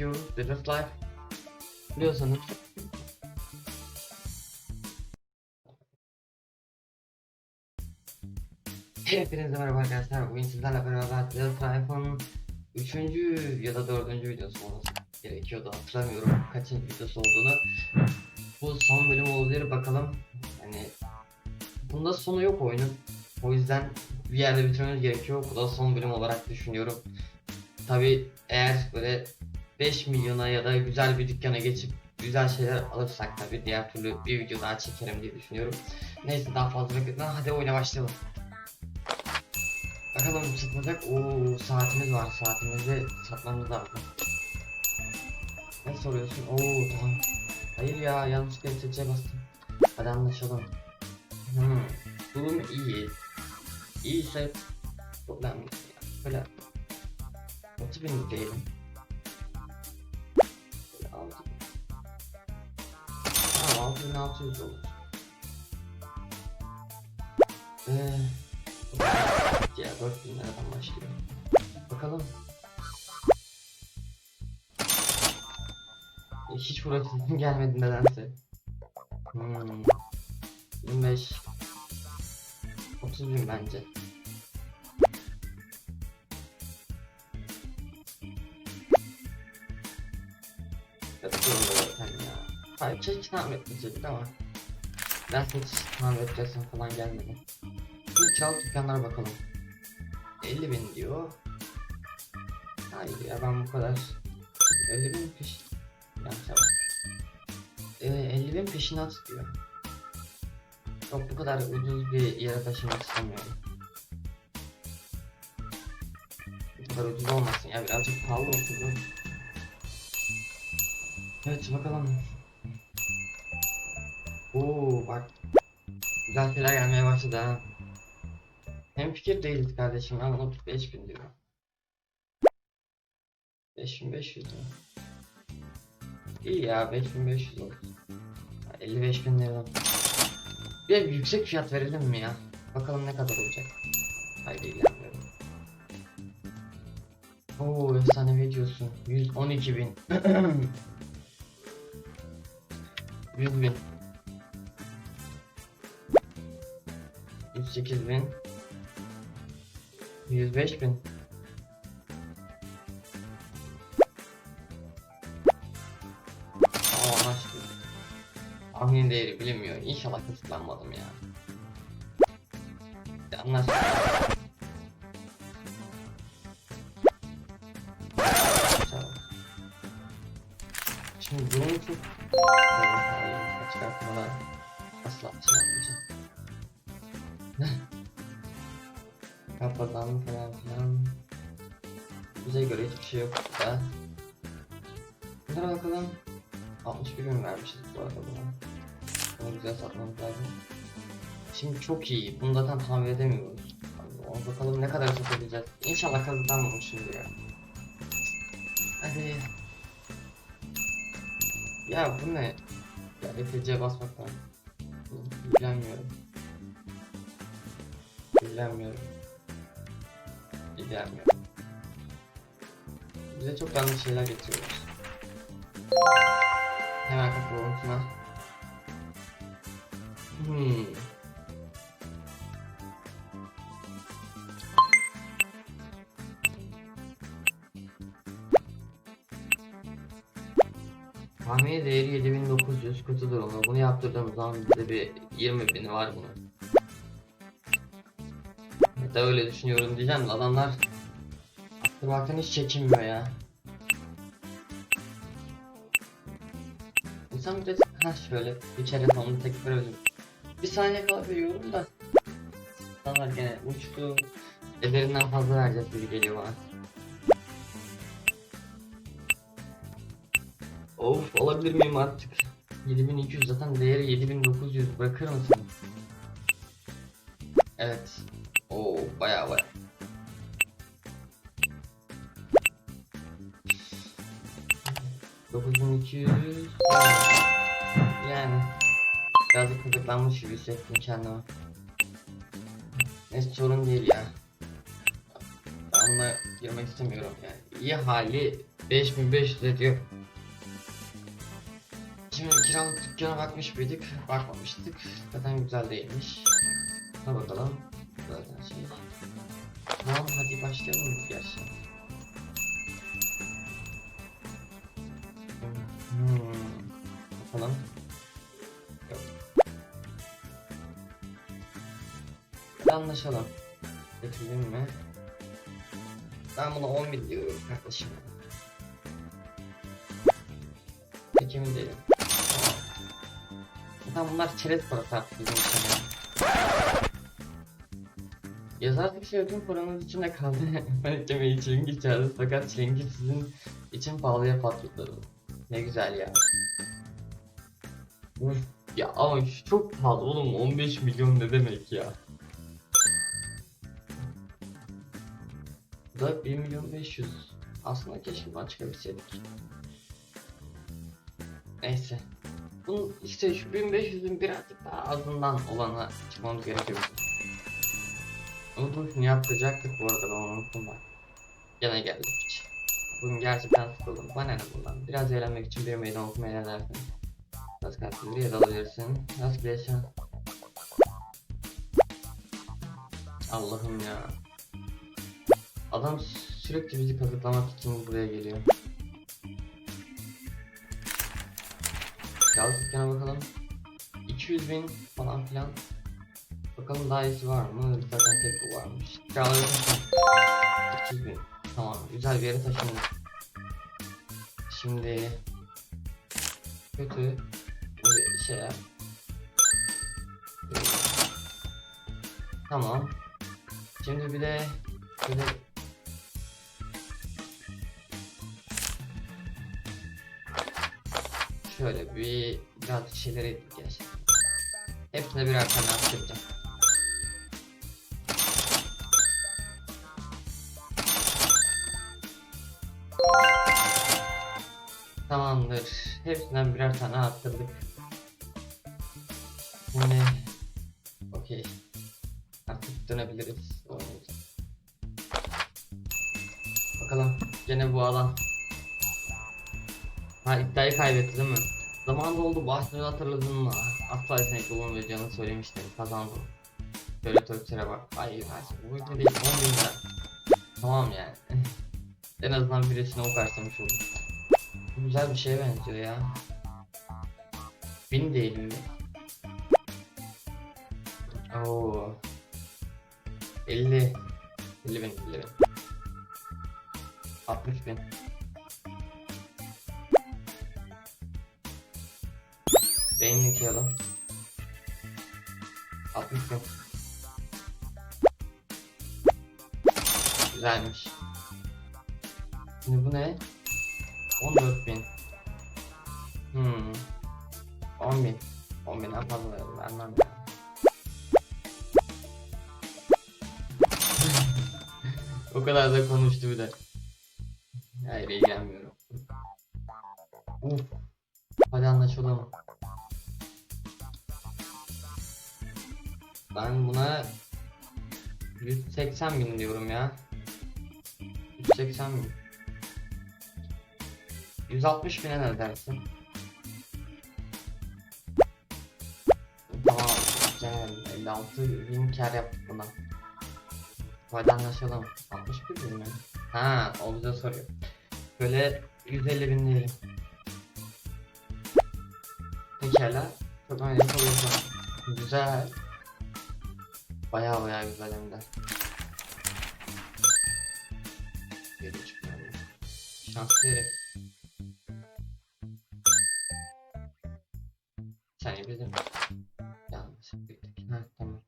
The Rest Life biliyorsanız Hepinize merhaba arkadaşlar. Bugün sizlerle beraber Life'ın 3. ya da 4. videosu olması gerekiyordu. Hatırlamıyorum kaçıncı videosu olduğunu. Bu son bölüm olabilir bakalım. Hani bunda sonu yok oyunun. O yüzden bir yerde bitirmemiz gerekiyor. Bu da son bölüm olarak düşünüyorum. Tabi eğer böyle 5 milyona ya da güzel bir dükkana geçip güzel şeyler alırsak tabi diğer türlü bir video daha çekerim diye düşünüyorum. Neyse daha fazla bekletmeden hadi oyuna başlayalım. Bakalım satılacak. Oo saatimiz var. Saatimizi satmamız lazım. Ne soruyorsun? Oo tamam. Hayır ya yanlışlıkla seçe bastım. Hadi anlaşalım. Hmm. Durum iyi. İyiyse problem. Böyle 30 bin diyelim. 6600 olur. Eee ya 4000 liradan başlıyor. Bakalım. Hiç burası gelmedi nedense. Hmm. 25 30 bin bence. Hayır keşke tamam etmeyecektik ama. Ben hiç tamam edeceksin falan gelmedi. Şimdi çal dükkanlara bakalım. 50 bin diyor. Hayır ya ben bu kadar. 50 bin peş... Yanlış yaptım. Ee, 50 bin peşinat diyor. Çok bu kadar ucuz bir yere taşımak istemiyorum. Bu kadar ucuz olmasın ya birazcık pahalı olsun. Evet bakalım. Oo bak. Güzel şeyler gelmeye başladı ha. Hem fikir değiliz kardeşim ama bunu 5000 diyor. 5500 lira. İyi ya 5500 olsun. 55 bin. Bir yüksek fiyat verelim mi ya? Bakalım ne kadar olacak. Hayır ilgilenmiyorum. Oo efsane videosu. 112 bin. 100 bin. 108 bin. 105 bin. Aa anlaştık. Tahmin değeri bilinmiyor. İnşallah kısıtlanmadım ya. İnşallah. Şimdi durum çok... Hayır, çıkartmalar. Asla çıkartmayacağım. Kafadan falan filan. Bize göre hiçbir şey yok burada. Bunlara bakalım. 61 bin vermişiz bu arada buna. Bunu güzel satmamız lazım. Şimdi çok iyi. Bunu zaten tahmin edemiyoruz. Ona bakalım ne kadar satabileceğiz. İnşallah kazıklanmamışımdır ya. Hadi. Ya bu ne? Ya ETC basmaktan. İlgilenmiyorum. İlgilenmiyorum. İlgilenmiyorum. Bize çok yanlış şeyler getiriyorlar. Hemen şuna. Hmm. Tahmini değeri 7900 kötü durumda. Bunu yaptırdığımız zaman bizde bir 20 bini var bunun. Da öyle düşünüyorum diyeceğim de adamlar Aklımaktan hiç çekinmiyor ya. İnsan bir de ha şöyle bir telefonunu tekrar özüm. Bir saniye kala veriyorum da. İnsanlar gene uçtu. Ederinden fazla vereceğiz gibi geliyor bana. Of olabilir miyim artık? 7200 zaten değeri 7900 bırakır mısın? Evet. Oo baya baya. Dokuz iki yüz Yani Birazcık kazıklanmış gibi hissettim kendimi Neyse sorun değil ya durumuna girmek istemiyorum yani. İyi hali 5500 ediyor. Şimdi kiralık dükkana bakmış mıydık? Bakmamıştık. Zaten güzel değilmiş. Buna bakalım. Tamam hadi başlayalım gerçi. Hmm. Bakalım. Yok. Anlaşalım. Getirdin mi? Ben buna 10 bin diyorum kardeşim. Pek emin değilim. Zaten bunlar çerez parası artık Yazardık şey ödüm paranız içinde kaldı. eklemeyi çilingir çağırdı fakat çilingir sizin için pahalıya patladı. Ne güzel ya. Uf ya ama çok pahalı oğlum 15 milyon ne demek ya. Bu da 1 milyon 500. Aslında keşke buradan çıkabilseydik. Neyse. Bunun işte şu 1500'ün birazcık daha azından olana çıkmamız gerekiyor. Unuttum şunu yapacaktık bu arada ben unuttum bak. Gene geldik hiç. Bugün gerçekten sıkıldım. Bana ne bundan? Biraz eğlenmek için bir meydan okumaya ne dersin? Biraz kalpli ya da alabilirsin. Biraz bileşen. Allah'ım ya. Adam sürekli bizi kazıklamak için buraya geliyor. Kağıt dükkana bakalım. 200 bin falan filan. Bakalım daha iyisi var mı? Zaten tek bu varmış. Kiraları taşın. 200 bin. Tamam güzel bir yere taşındık. Şimdi kötü bir şey Tamam. Şimdi bir de böyle şöyle bir birazcık şeyler ettik gerçekten. Hepsine birer tane atacağım. Tamamdır. Hepsinden birer tane attırdık. Şimdi okey. Artık dönebiliriz. Bakalım gene bu alan. Ha iddiayı kaybetti değil mi? Zamanında oldu başlığı hatırladın mı? Asla esnek olmayacağını söylemiştim. Kazandım. Şöyle Türkçe'ye bak. Hayır hayır. Bu ülke değil 10 bin lira. Tamam yani. en azından birisine o karşılamış oldum. Güzel bir şeye benziyor ya. Bin değilim mi? Oo. 50 50 bin 50 bin 60 bin Beynini kıyalım 60 bin Güzelmiş Şimdi bu ne? 14 bin Hmm 10 bin 10 binden fazla vermem ya O kadar da konuştu bir de. Hayır ilgilenmiyorum. Uf. Hadi anlaşalım. Ben buna 180 bin diyorum ya. 180 bin. 160 bine ne dersin? Tamam güzel 56 bin kar yaptık buna. Hadi anlaşalım. 61 bin mi? Ha, o soruyor. Böyle 150 bin diyelim. Pekala. Önemli soruyorsun. Güzel. Baya baya güzel hem de. Geri çıkmıyor. Şanslı herif. Bildin. Yanlış. Ha tamam.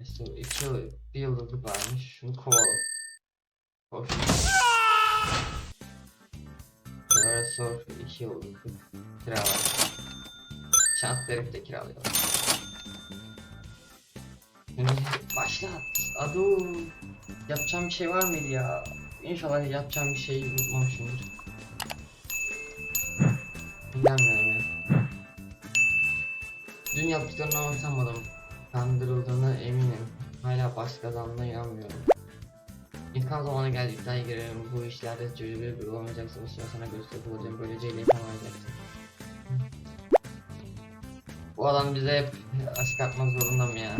İşte iki yıl, bir yıldızlık varmış. Şunu kovalım. Hoş. Sonra sor iki yıldızlık kiralar. Şans verip de kiralayalım. Şimdi başlat. Adu. Yapacağım bir şey var mıydı ya? İnşallah yapacağım bir şey unutmamışımdır. Dün yaptıklarına hoşlanmadım. Kandırıldığına eminim. Hala baş kazandığına inanmıyorum. İntikam zamanı geldi iddiaya girelim. Bu işlerde çocuğu bir olmayacaksın. Bu süre sana gösterip olacağım. Böylece ile yapamayacağksın. Bu adam bize hep aşk atmak zorunda mı ya?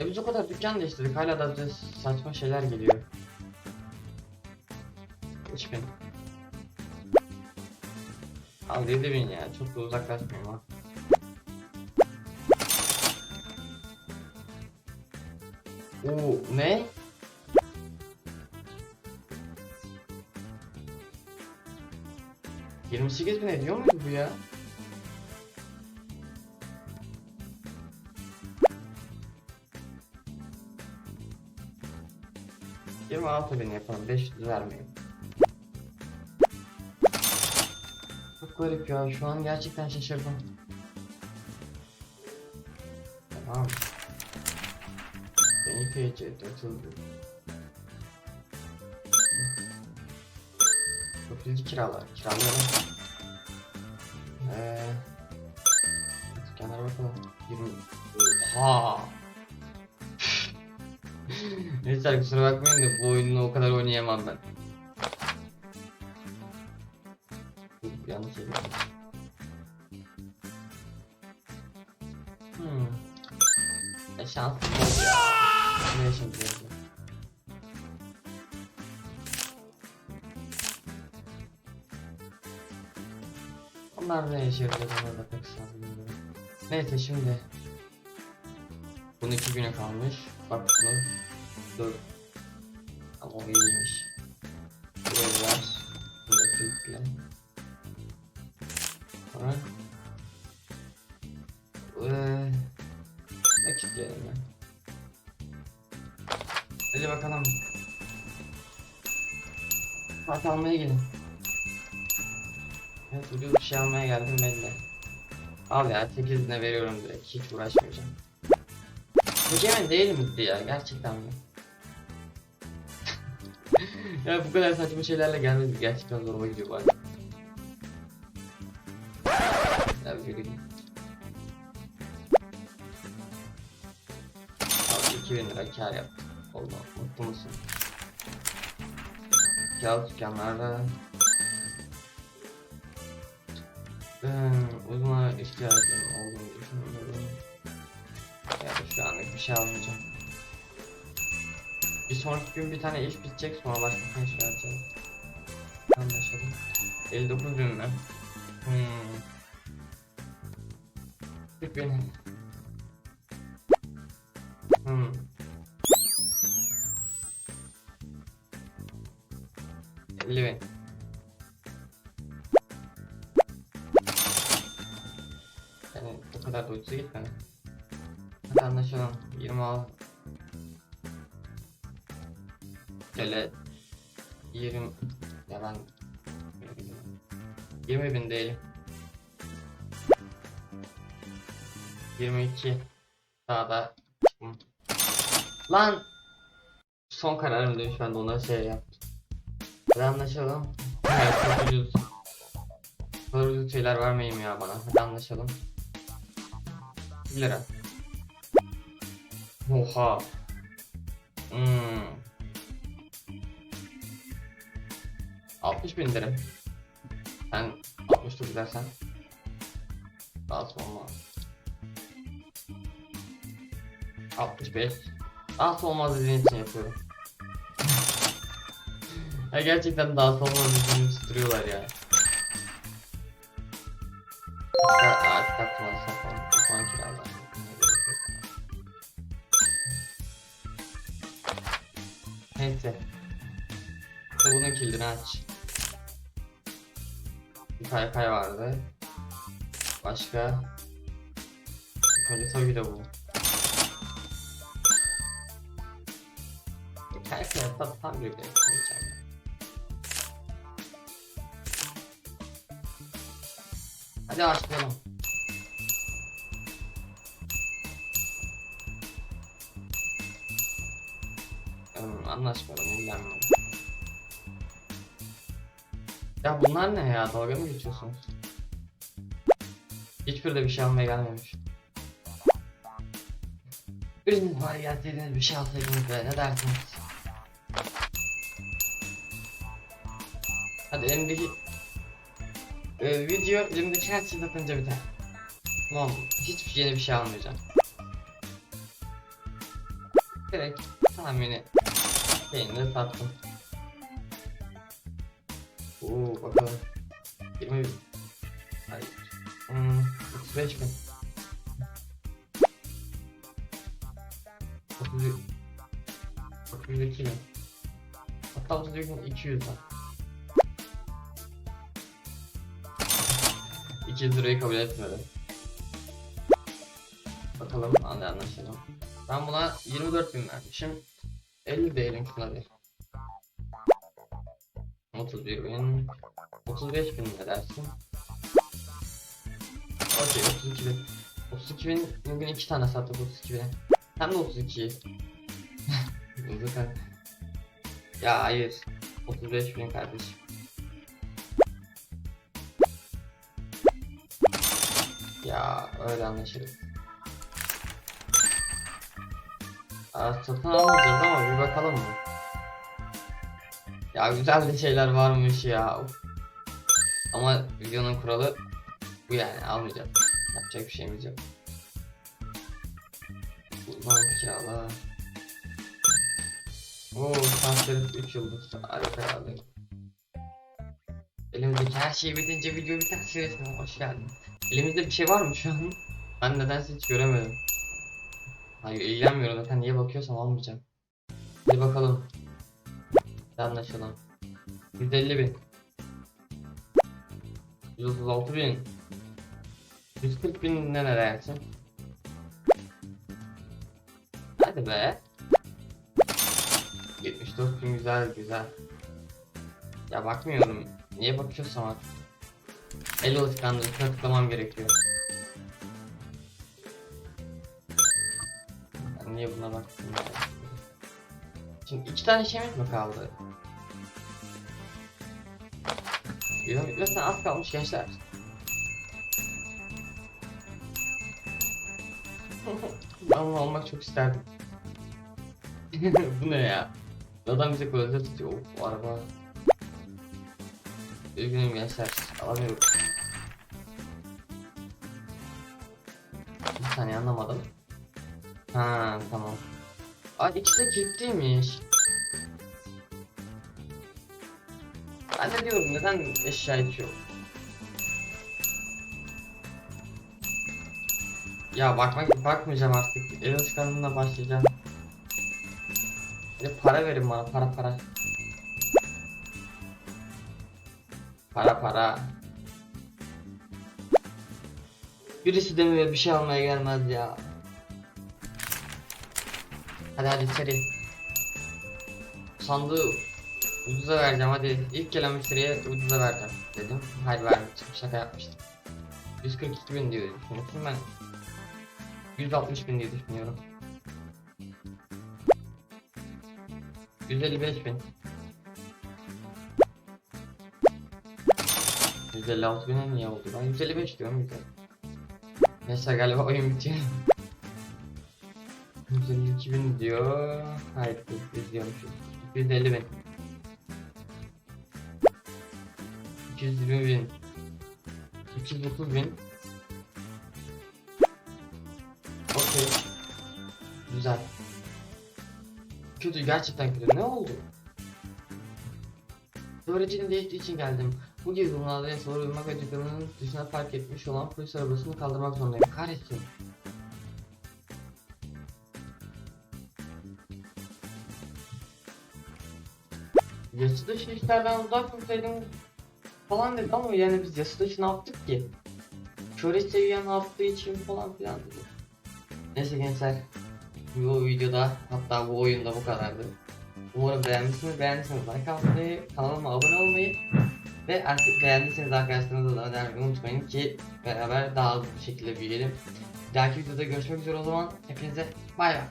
Ya biz o kadar dükkan değiştirdik hala da saçma şeyler geliyor. 3000 Al 7000 ya çok da uzaklaşmıyorum ha. Oo ne? Yirmi sekiz bin ediyor muydu bu ya? Yirmi altı bin yapalım. Beş yüz vermeyin. Garip ya. Şu an gerçekten şaşırdım. Tamam. Beni PC atıldı. Profilci kiralar. Kiralayalım. Eee... Dükkanlara bakalım. 20... Oha! Neyse kusura bakmayın da bu oyunu o kadar oynayamam ben. Şey yaptım. Hmm. E şanslı ya. Ne ya? Onlar ne yaşıyor ona da pek sanmıyorum. Neyse şimdi. Bunun iki güne kalmış. Bak bunu. Dur. Ama o iyiymiş. Buraya ver. Klikle. Sonra. Eee. Nakit diyelim ya. Hadi bakalım. Kart almaya gelin. Evet ucuz bir şey almaya geldim belli. Al ya 8 ne veriyorum direkt hiç uğraşmayacağım. Egemen değil miydi ya gerçekten mi? ya bu kadar saçma şeylerle gelmedi gerçekten zoruma gidiyor bari. 2000 lira kar yaptım. Oldu mutlu musun? Kağıt dükkanlarda Hmm, uzmana ihtiyacım olduğunu düşünüyorum. Yani şu anlık bir şey almayacağım. Bir sonraki gün bir tane iş bitecek sonra başka bir iş vereceğiz. Anlaşıldı. 59 bin mi? Hmm. 40 bin. Bin. Yani o kadar da ucuza gitmedi. Anlaşalım. 26 Şöyle 20 ya ben 20 bin değil 22 daha da. Lan son kararım demiş ben de ona şey yaptım. Hadi anlaşalım. Evet çok ucuz. Kadar ucuz şeyler vermeyin ya bana. Hadi anlaşalım. 1 lira. Oha. Hmm. 60 bin derim. Sen 69 dersen. Basmam lazım. 65. Daha olmaz dediğin için yapıyorum. Ya gerçekten olmaz dediğini tutuyorlar ya. Artık aklıma sapan falan kiralar. Neyse. Bunun kilidini aç. Bir kaykay vardı. Başka. Önce tabii de bu. Bir kaykay tam, tam bir yapmayacağım. Hadi başlayalım. Hmm, anlaşmadım, ilgilenmiyorum. Ya bunlar ne ya? Dalga mı geçiyorsunuz? Hiçbiri de bir şey almaya gelmemiş. Biriniz var gelseydiniz bir şey alsaydınız be ne dersiniz? Hadi elimdeki ee, video elimdeki her şey satınca biter. Tamam mı? Hiçbir yeni bir şey almayacağım. Direkt tahmini peyniri sattım. Oo bakalım. 20 Hayır. Hmm, 35 bin. 30 32 bin. Hatta 32 bin 200 bin. 200 lirayı kabul etmedi. Bakalım hadi anlaşalım. Ben buna 24 bin vermişim. 50 değerim şuna bir. 31 bin. 35 bin ne dersin? Okey 32 bin. 32 bin bugün iki tane sattık 32 bin. Hem de 32. Zaten. ya hayır. 35 bin kardeşim. Ya öyle anlaşılır. Aa, satın almayacağız ama bir bakalım mı? Ya güzel de şeyler varmış ya. Ama videonun kuralı bu yani almayacağız. Yapacak bir şeyimiz yok. Buradan kirala. Oo, transfer 3 yıldız. Harika herhalde. Elimizdeki her şey bitince video biter. Şerefine hoş geldin. Elimizde bir şey var mı şu an? Ben nedense hiç göremedim. Hayır ilgilenmiyorum zaten niye bakıyorsam almayacağım. Hadi bakalım. Anlaşalım. 150 bin. 136 bin. 140 bin ne ne dersin? Hadi be. 74 bin güzel güzel. Ya bakmıyorum. Niye bakıyorsam artık. El alışkanlığı tıklamam gerekiyor. Ben niye buna baktım? Şimdi iki tane şeyimiz mi kaldı? Videonun bitmesine az kalmış gençler. bunu almak çok isterdim. Bu ne ya? Adam bize kolonize tutuyor. Of araba. Üzgünüm gençler. Alamıyorum. Saniye anlamadım. Ha tamam. Aa ikisi de kilitliymiş. Ben de diyorum neden eşya içiyor? Ya bakmak bakmayacağım artık. El alışkanlığına başlayacağım. Bir para verin bana para para. Para para. Birisi demiyor bir şey almaya gelmez ya. Hadi hadi seri. Sandığı ucuza vereceğim hadi. İlk gelen müşteriye ucuza vereceğim dedim. Hayır vermiştim şaka yapmıştım. 142 bin diyor düşünüyorsun ben. 160 bin diye düşünüyorum. 155 bin. 156 bine niye oldu? Ben 155 diyorum de. Neyse galiba oyun bitiyor. 152 bin diyor. Hayır biz diyormuşuz. 250 bin. 220 bin. 230 bin. Okey. Güzel. Kötü gerçekten kötü. Ne oldu? Öğrencinin değiştiği için geldim. Bu gibi durumlarda uyumak ve dükkanının dışına park etmiş olan polis arabasını kaldırmak zorundayım. Kahretsin. Yasa dışı işlerden uzak tutsaydım falan dedi ama yani biz yasa dışı ne yaptık ki? Köre seviyen attığı için falan filan dedi. Neyse gençler. Bu videoda hatta bu oyunda bu kadardı. Umarım beğenmişsiniz. Beğendiyseniz like atmayı, kanalıma abone olmayı ve artık beğendiyseniz arkadaşlarınızla da önermeyi unutmayın ki beraber daha hızlı bir şekilde büyüyelim. Bir dahaki videoda görüşmek üzere o zaman. Hepinize bay bay.